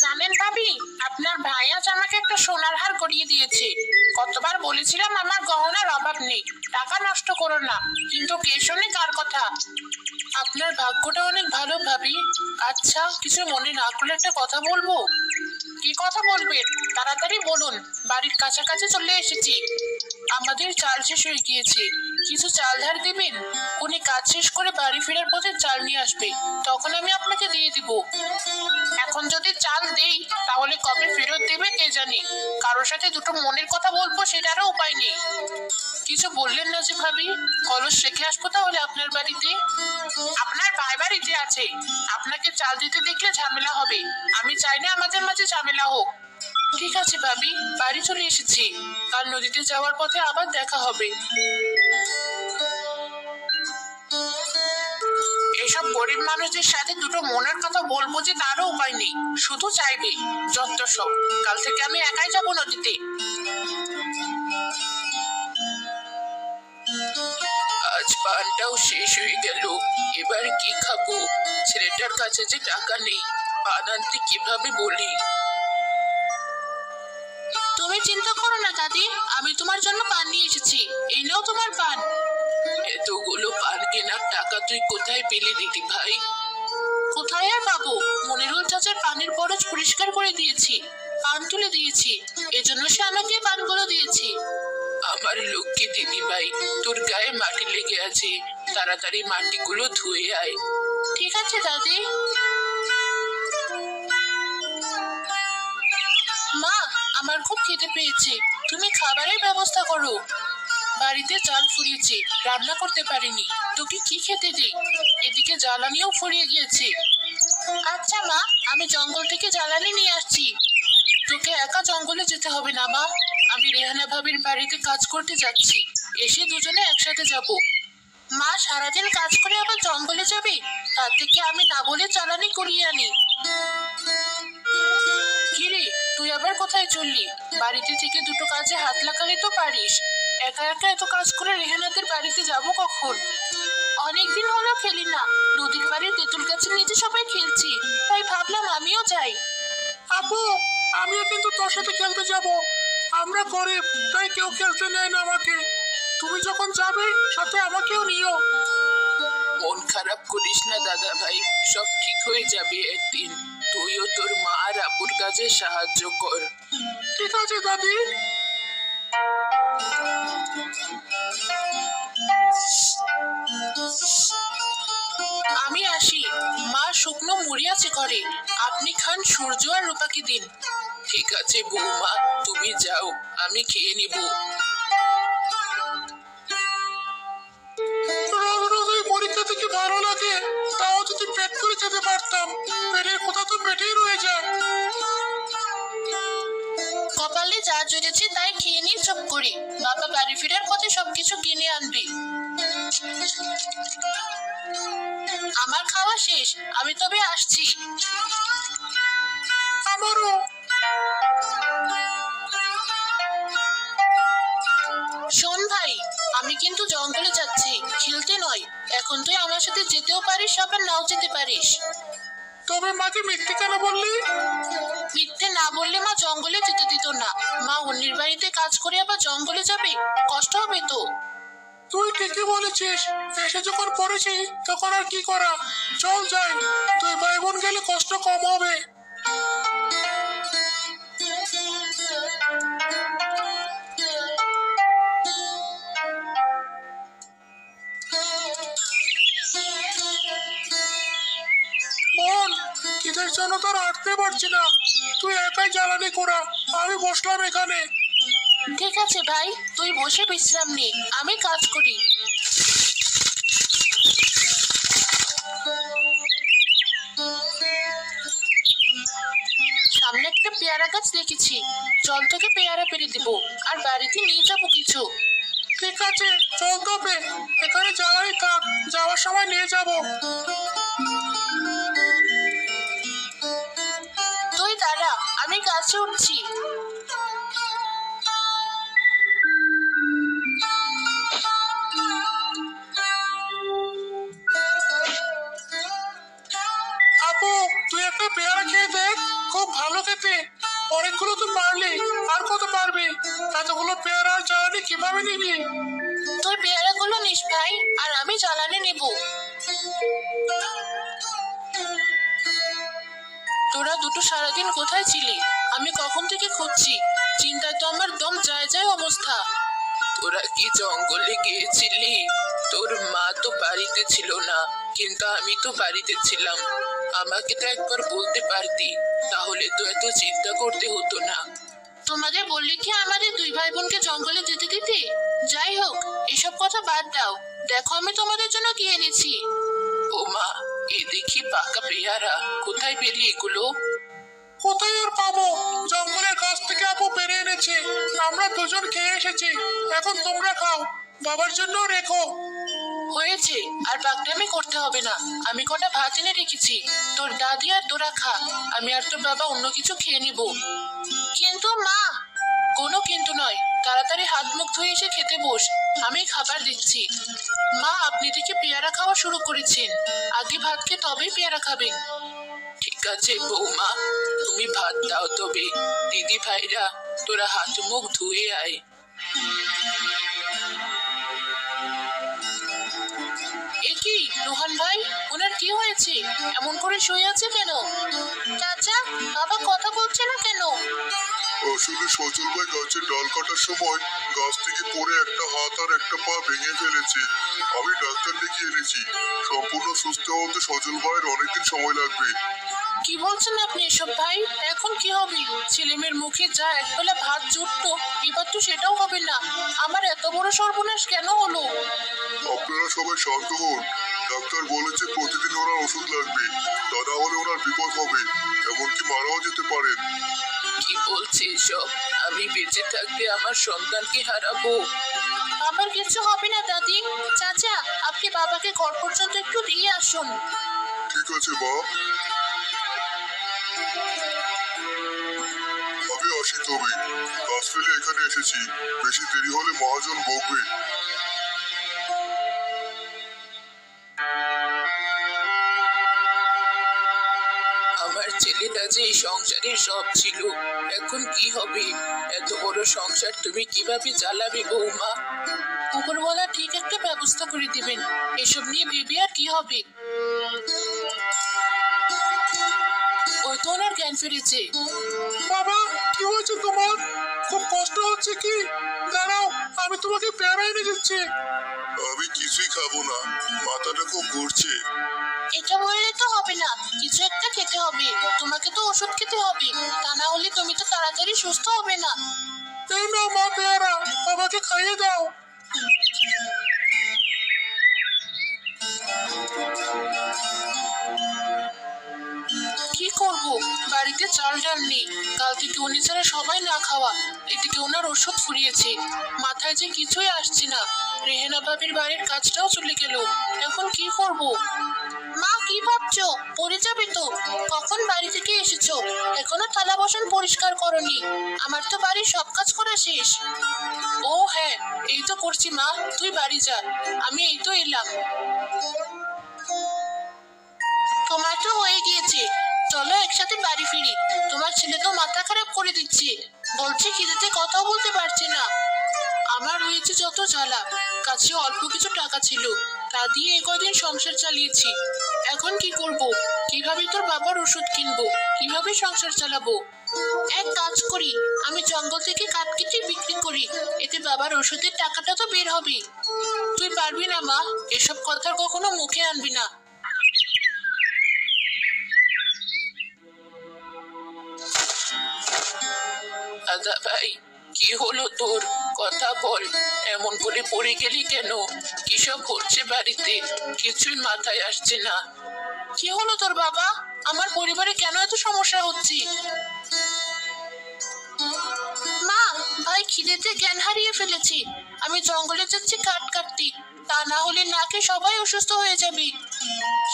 জানেন ভাবি, আপনার ভাই আজ আমাকে একটা সোনার হার করিয়ে দিয়েছে। কতবার বলেছিলাম আমার গহনার অভাব নেই, টাকা নষ্ট করো না, কিন্তু কে শোনে কার কথা? আপনার ভাগ্যটা অনেক ভালো ভাবি। আচ্ছা কিছু মনে না করলে একটা কথা বলব? কি কথা বলবেন? তাড়াতাড়ি বলুন, বাড়ির কাছাকাছি চলে এসেছি। আমাদের চাল শেষ হয়ে গিয়েছে। কিছু চাল ধার দিবেন উনি কাজ শেষ করে বাড়ি ফেরার পথে চাল নিয়ে আসবে। তখন আমি আপনাকে দিয়ে দিব। এখন যদি চাল দেই, তাহলে কবে ফেরত দেবে কে জানে? কারোর সাথে দুটো মনের কথা বলব সেটারও উপায় নেই। কিছু বললেন না যে ভাবি? কলস রেখে আসব তাহলে আপনার বাড়িতে? আপনার ভাই বাড়িতে আছে। আপনাকে চাল দিতে দেখলে ঝামেলা হবে। আমি চাই না আমাদের মাঝে ঝামেলা হোক। ঠিক আছে, ভাবি। বাড়ি চলে এসেছি। কাল নদীতে যাওয়ার পথে আবার দেখা হবে। এসব গরিব মানুষদের সাথে দুটো মনের কথা বলব যে তারও উপায় নেই। শুধু চাইবে যত সব। কাল থেকে আমি একাই যাব নদীতে। আজ পানটাও শেষ হয়ে গেল। এবার কি খাব? ছেলেটার কাছে যে টাকা নেই, পান আনতে কীভাবে বলি? তুমি চিন্তা করো না দাদি। আমি তোমার জন্য পান নিয়ে এসেছি। এই নাও তোমার পান। এতগুলো পান কেনার টাকা তুই কোথায় পেলি দিদি ভাই? কোথায় আর পাবো? মনিরুল চাচার পানির বরজ পরিষ্কার করে দিয়েছি। পান তুলে দিয়েছি। এজন্য সে আমাকে পানগুলো দিয়েছি। আমার লক্ষ্মী দিদি ভাই তোর গায়ে মাটি লেগে আছে। তাড়াতাড়ি মাটিগুলো ধুয়ে আয়। ঠিক আছে দাদি। আমার খুব খেতে পেয়েছে। তুমি খাবারের ব্যবস্থা করো। বাড়িতে চাল ফুরিয়েছে, রান্না করতে পারিনি। তোকে কি খেতে দিই? এদিকে জ্বালানিও ফুরিয়ে গিয়েছে। আচ্ছা মা, আমি জঙ্গল থেকে জ্বালানি নিয়ে আসছি। তোকে একা জঙ্গলে যেতে হবে না মা। আমি রেহানা ভাবির বাড়িতে কাজ করতে যাচ্ছি। এসে দুজনে একসাথে যাব। মা, সারাদিন কাজ করে আবার জঙ্গলে যাবে? তার থেকে আমি না বলে জ্বালানি করিয়ে আনি। কিরে তুই আবার কোথায় চললি? বাড়িতে থেকে দুটো কাজে হাত লাগালে তো পারিস। একা একা এত কাজ করে রেহানাদের বাড়িতে যাব কখন? অনেকদিন হলো খেলি না। নদীর বাড়ির তেঁতুল গাছের নিচে সবাই খেলছি। তাই ভাবলাম আমিও যাই। আপু আমিও কিন্তু তোর সাথে খেলতে যাব। আমরা গরিব তাই কেউ খেলতে নেয় না আমাকে। তুমি যখন যাবে সাথে আমাকেও নিও। মন খারাপ করিস না দাদা ভাই সব ঠিক হয়ে যাবে একদিন। তুইও তোর মা আর আপুর কাজে সাহায্য কর। ঠিক আছে, দাদি। আমি আসি। মা শুকনো মুড়ি আছে আপনি খান সূর্য আর রূপাকে দিন। ঠিক আছে, বৌমা, তুমি যাও, আমি খেয়ে নিব। করে যেতে পারতাম। পেটের কথা তো পেটেই রয়ে যায়। কপালে যা জুড়েছে তাই খেয়ে নিয়ে চুপ করি। বাবা বাড়ি ফেরার পথে সবকিছু কিনে আনবি। আমার খাওয়া শেষ আমি তবে আসছি। আমারও। এখন তুই আমার সাথে যেতেও পারিস আবার নাও যেতে পারিস। তবে মাকে মিথ্যে কেন বললি? মিথ্যে না বললে মা জঙ্গলে যেতে দিত না। মা অন্যের বাড়িতে কাজ করে আবার জঙ্গলে যাবে? কষ্ট হবে তো। তুই ঠিকই বলেছিস। এসে যখন পড়েছি তখন আর কি করা? চল যাই। তুই ভাই বোন গেলে কষ্ট কম হবে। জন্য তোর হাঁটতে পারছি না। তুই একাই জ্বালানি করা আমি বসলাম এখানে। ঠিক আছে ভাই তুই বসে বিশ্রাম নে আমি কাজ করি। সামনে একটা পেয়ারা গাছ দেখেছি। জল থেকে পেয়ারা পেরে দিব আর বাড়িতে নিয়ে যাব কিছু। ঠিক আছে চল তবে। এখানে জ্বালানি থাক যাওয়ার সময় নিয়ে যাব। সবজি আপু তুই একটা পেয়ারা খেয়ে দেখ খুব ভালো খেতে। অনেকগুলো তো পারলি আর কত পারবি? এতগুলো পেয়ারা আর জ্বালানি কীভাবে নিবি? তোর পেয়ারাগুলো নিস ভাই আর আমি জ্বালানি নেব। তোরা দুটো সারাদিন কোথায় ছিলি? আমি কখন থেকে খুঁজছি? চিন্তায় তো আমার দম যায় যায় অবস্থা। তোরা কি জঙ্গলে গিয়েছিলি? তোর মা তো বাড়িতে ছিল না কিন্তু আমি তো বাড়িতে ছিলাম। আমাকে তো একবার বলতে পারতি তাহলে তো এত চিন্তা করতে হতো না। তোমাদের বললে কি আমাদের দুই ভাই বোনকে জঙ্গলে যেতে দিতে? যাই হোক এসব কথা বাদ দাও। দেখো আমি তোমাদের জন্য কি এনেছি। ও মা এ দেখি পাকা পেয়ারা। কোথায় পেলি এগুলো? কোথায় আর পাবো আমরা দুজন খেয়ে এসেছি। এখন তোমরা খাও। বাবার জন্য রেখো। হয়েছে আর বাগদামি করতে হবে না। আমি কটা ভাত এনে রেখেছি। তোর দাদি আর তোরা খা। আমি আর তোর বাবা অন্য কিছু খেয়ে নিব। কিন্তু মা! কোনো কিন্তু নয়। তাড়াতাড়ি হাত মুখ ধুয়ে এসে খেতে বস। আমি খাবার দিচ্ছি। মা আপনি থেকে পেয়ারা খাওয়া শুরু করেছেন। আগে ভাত খেয়ে তবেই পেয়ারা খাবেন। ঠিক আছে বৌমা তুমি ভাত দাও তবে। দিদি ভাইরা তোরা হাত মুখ ধুয়ে আয় এ কি রোহান ভাই ওনার কি হয়েছে এমন করে শুয়ে আছে কেন চাচা বাবা কথা বলছে না কেন আসলে সজল ভাই গাছের ডাল কাটার সময় গাছ থেকে পড়ে একটা হাত আর একটা পা ভেঙে ফেলেছে। আমি ডাক্তার ডেকে এনেছি। সম্পূর্ণ সুস্থ হতে সজল ভাইয়ের অনেকদিন সময় লাগবে। কি বলছেন আপনি এসব ভাই? এখন কি হবে? ছেলেমেয়ের মুখে যা একবেলা ভাত জুটতো এবার তো সেটাও হবে না। আমার এত বড় সর্বনাশ কেন হলো? আপনারা সবাই শান্ত হন। ডাক্তার বলেছে প্রতিদিন ওনার ওষুধ লাগবে। তা না হলে ওনার বিপদ হবে। এমনকি মারাও যেতে পারেন। কি বলছে এসব? আমি বেঁচে থাকতে আমার সন্তানকে হারাবো। বাবার কিছু হবে না দাদি। চাচা আপনি বাবাকে ঘর পর্যন্ত একটু দিয়ে আসুন। ঠিক আছে মা। আসি ফেলে এখানে এসেছি। বেশি দেরি হলে মহাজন বকবে। আমার ছেলেটা যে এই সংসারের সব ছিল এখন কি হবে? এত বড় সংসার তুমি কীভাবে চালাবে বৌমা? উপরওয়ালা ঠিক একটা ব্যবস্থা করে দিবেন। এসব নিয়ে ভেবে আর কি হবে? ওই তো ওনার জ্ঞান ফিরেছে। বাবা! কি হয়েছে তোমার? খুব কষ্ট হচ্ছে কি? দাঁড়াও আমি তোমাকে পেয়ারা এনে দিচ্ছি। আমি কিছুই খাব না মাথাটা খুব ঘুরছে। এটা বললে তো হবে না কিছু একটা খেতে হবে। তোমাকে তো ওষুধ খেতে হবে তা না হলে তুমি তো তাড়াতাড়ি সুস্থ হবে না। এই নাও মা পেয়ারা আমাকে খাইয়ে দাও। করব? বাড়িতে চাল ডাল নেই। কাল থেকে উনি ছাড়া সবাই না খাওয়া? এদিকে ওনার ওষুধ ফুরিয়েছে। মাথায় যে কিছুই আসছে না। রেহেনা ভাবির বাড়ির কাজটাও চলে গেল। এখন কি করব? মা, কি ভাবছ? পড়ে যাবে তো। কখন বাড়ি থেকে এসেছ? এখনও থালা বাসন পরিষ্কার করনি। আমার তো বাড়ির সব কাজ করা শেষ। ও হ্যাঁ এই তো করছি মা। তুই বাড়ি যা। আমি এই তো এলাম। একসাথে বাড়ি ফিরি। তোমার ছেলে তো মাথা খারাপ করে দিচ্ছে। বলছে খিদেতে কথা বলতে পারছে না। আমার হয়েছে যত জ্বালা, কাছে অল্প কিছু টাকা ছিল, তা দিয়ে কদিন সংসার চালিয়েছি। এখন কি করব? কীভাবে তোর বাবার ওষুধ কিনবো? কীভাবে সংসার চালাবো? এক কাজ করি, আমি জঙ্গল থেকে কাঠ কেটে বিক্রি করি, এতে বাবার ওষুধের টাকাটা তো বের হবে। তুই পারবি না মা, এসব কথা কখনো মুখে আনবি না। দাদা ভাই কি হলো তোর? কথা বল। এমন করে পড়ে গেলি কেন? কিসব হচ্ছে বাড়িতে? কিছুই মাথায় আসছে না। কি হলো তোর বাবা? আমার পরিবারে কেন এত সমস্যা হচ্ছে? মা, ভাই খিদেতে জ্ঞান হারিয়ে ফেলেছি। আমি জঙ্গলে যাচ্ছি কাঠ কাটতে। তা না হলে নাকে সবাই অসুস্থ হয়ে যাবে।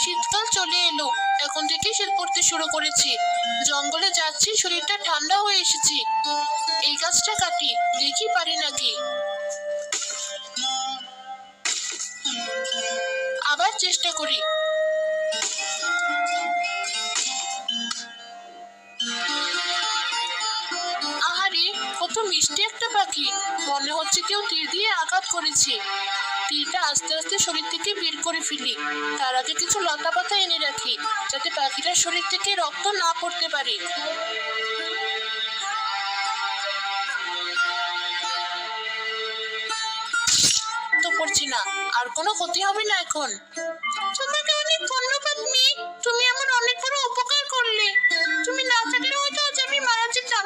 শীতকাল চলে এলো। এখন থেকে শীত পড়তে শুরু করেছি। জঙ্গলে যাচ্ছি, শরীরটা ঠান্ডা হয়ে এসেছে। এই গাছটা কাটি, দেখি পারি নাকি। আবার চেষ্টা করি। আহারে, কত মিষ্টি একটা পাখি। মনে হচ্ছে কেউ তীর দিয়ে আঘাত করেছে। তীরটা আস্তে আস্তে শরীর থেকে বের করে ফেলি। তার আগে কিছু লতা পাতা এনে রাখি, যাতে পাখিটার শরীর থেকে রক্ত না পড়তে পারে। পড়ছি না, আর কোনো ক্ষতি হবে না এখন। তোমাকে অনেক ধন্যবাদ, মেয়ে। তুমি আমার অনেক বড় উপকার করলে। তুমি না থাকলে হয়তো আজ আমি মারা যেতাম।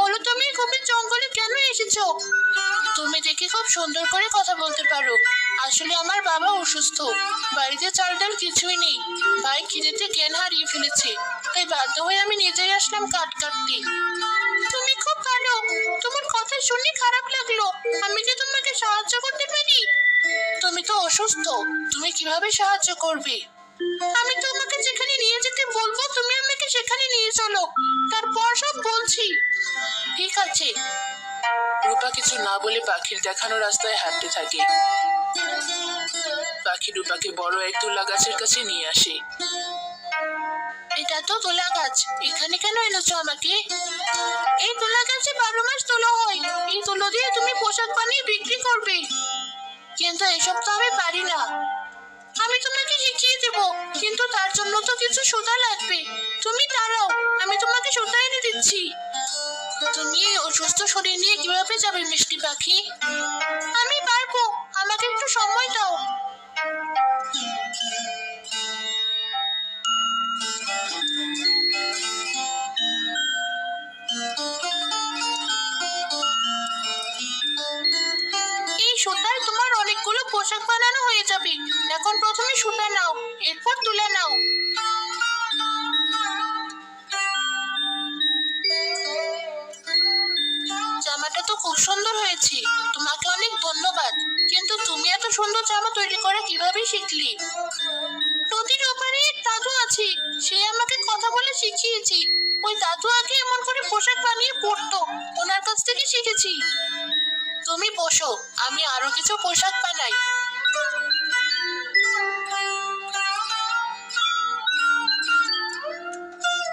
বলো তুমি গভীর জঙ্গলে কেন এসেছ? তুমি দেখে খুব সুন্দর করে কথা বলতে পারো। আসলে আমার বাবা অসুস্থ। বাড়িতে চাল ডাল কিছুই নেই। ভাই খিদেতে জ্ঞান হারিয়ে ফেলেছে। তাই বাধ্য হয়ে আমি নিজেই আসলাম কাট কাটতে। তুমি খুব ভালো। তোমার কথা শুনে খারাপ লাগল। আমি কি তোমাকে সাহায্য করতে পারি? তুমি তো অসুস্থ। তুমি কীভাবে সাহায্য করবে? আমি তোমাকে যেখানে নিয়ে যেতে বলব, তুমি আমাকে সেখানে নিয়ে চলো। তারপর সব বলছি। ঠিক আছে। রূপা কিছু না বলে পাখির দেখানো রাস্তায় হাঁটতে থাকে। পাখি রূপাকে বড় এক তুলা গাছের কাছে নিয়ে আসে। এটা তো তুলা গাছ। এখানে কেন এনেছো আমাকে? এই তুলা গাছে বারো মাস তুলো হয়। এই তুলো দিয়ে তুমি পোশাক বানিয়ে বিক্রি করবে। কিন্তু এসব তো আমি পারি না। আমি তোমাকে শিখিয়ে দেব, কিন্তু তার জন্য তো কিছু সুতা লাগবে। তুমি দাঁড়াও, আমি তোমাকে সুতা এনে দিচ্ছি। তুমি এই অসুস্থ শরীর নিয়ে কীভাবে যাবে মিষ্টি পাখি? আমি পারব। আমাকে একটু সময় দাও। এই সুতায় তোমার অনেকগুলো পোশাক বানানো হয়ে যাবে। এখন প্রথমে সুতা নাও, এরপর তুলে নাও। খুব সুন্দর হয়েছে। তোমাকে অনেক ধন্যবাদ। কিন্তু তুমি এত সুন্দর জামা তৈরি করা কীভাবে শিখলি? নদীর ওপারে দাদু আছে। সে আমাকে কথা বলে শিখিয়েছে। ওই দাদু আগে এমন করে পোশাক বানিয়ে পরতো। ওনার কাছ থেকে শিখেছি। তুমি বসো, আমি আরও কিছু পোশাক বানাই।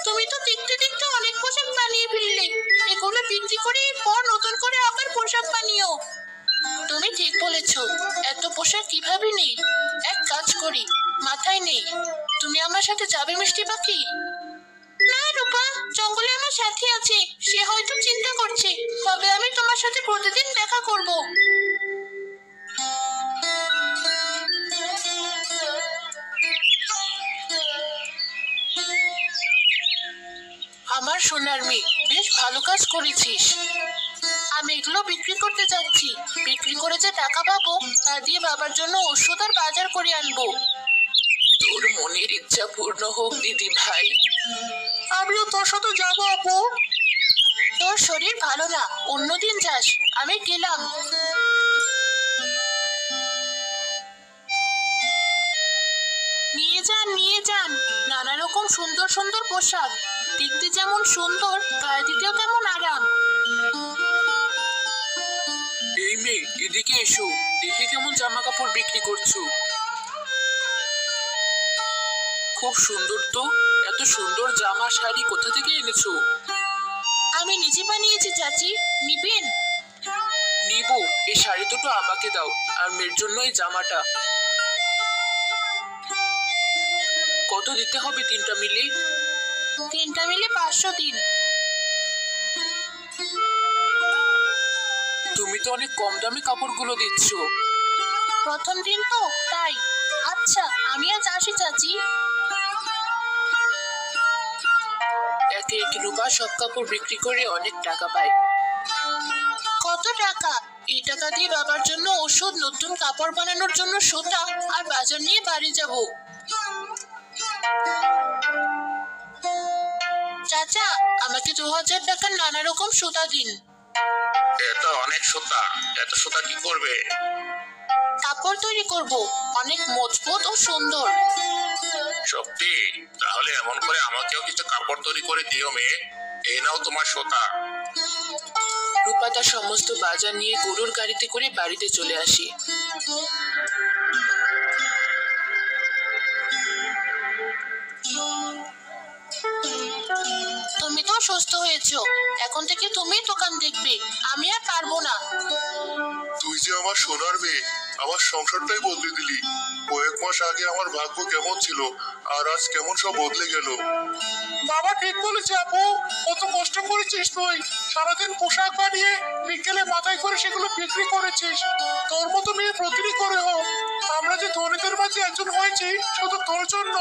তুমি তো দেখতে দেখতে অনেক পোশাক বানিয়ে ফেললে। এগুলো বিক্রি করে, পর নতুন করে আবার পোশাক বানিও। তুমি ঠিক বলেছ, এত পোশাক কীভাবে নেই? এক কাজ করি, মাথায় নেই। তুমি আমার সাথে যাবে, মিষ্টি পাখি? না রূপা, জঙ্গলে আমার সাথী আছে, সে হয়তো চিন্তা করছে, তবে আমি তোমার সাথে প্রতিদিন দেখা করব। আমার সোনার মেয়ে। বেশ ভালো কাজ করেছিস। আমি এগুলো বিক্রি করতে যাচ্ছি বিক্রি করে যে টাকা পাবো তা দিয়ে বাবার জন্য ওষুধ আর বাজার করে আনব। তোর মনের ইচ্ছা পূর্ণ হোক দিদি ভাই। আমিও তোর সাথে যাব আপু। তোর শরীর ভালো না অন্যদিন যাস আমি গেলাম। নিয়ে যান নিয়ে যান। নানা রকম সুন্দর সুন্দর পোশাক। দেখতে যেমন সুন্দর গায়ে দিতেও তেমন আরাম। এই মেয়ে এদিকে এসো। দেখে কেমন জামা কাপড় বিক্রি করছ। খুব সুন্দর তো। এত সুন্দর জামা শাড়ি কোথা থেকে এনেছো? আমি নিজে বানিয়েছি চাচি। নিবেন? নিব। এই শাড়ি দুটো আমাকে দাও আর মেয়ের জন্য এই জামাটা। কত দিতে হবে তিনটা মিলে? তিনটা মিলে পাঁচশো দিন তুমি তো অনেক কম দামে কাপড়গুলো দিচ্ছ। প্রথম দিন তো তাই। আচ্ছা আমি আজ আসি চাচি। একে এক রূপা সব কাপড় বিক্রি করে অনেক টাকা পায়। কত টাকা? এই টাকা দিয়ে বাবার জন্য ওষুধ নতুন কাপড় বানানোর জন্য সুতা আর বাজার নিয়ে বাড়ি যাব। চাচা আমাকে দু হাজার টাকার নানা রকম সুতা দিন। এটা অনেক সুতা। এত সুতা কি করবে? কাপড় তৈরি করব। অনেক মজবুত ও সুন্দর। সত্যি? তাহলে এমন করে আমাকেও কিছু কাপড় তৈরি করে দিও মেয়ে। এই নাও তোমার সুতা। রূপা তার সমস্ত বাজার নিয়ে গরুর গাড়িতে করে বাড়িতে চলে আসে। তুমি তো সুস্থ হয়েছো। এখন থেকে তুমি দোকান দেখবে। আমি আর পারব না। তুই যে আমার সোনার মেয়ে আমার সংসারটাই বদলে দিলি। কয়েক মাস আগে আমার ভাগ্য কেমন ছিল আর আজ কেমন সব বদলে গেল। বাবা ঠিক বলেছে আপু কত কষ্ট করেছিস তুই। সারাদিন পোশাক বানিয়ে বিকেলে মাথায় করে সেগুলো বিক্রি করেছিস। তোর মতো মেয়ে প্রতিটি করে হোক। আমরা যে ধনীদের মাঝে একজন হয়েছি শুধু তোর জন্য।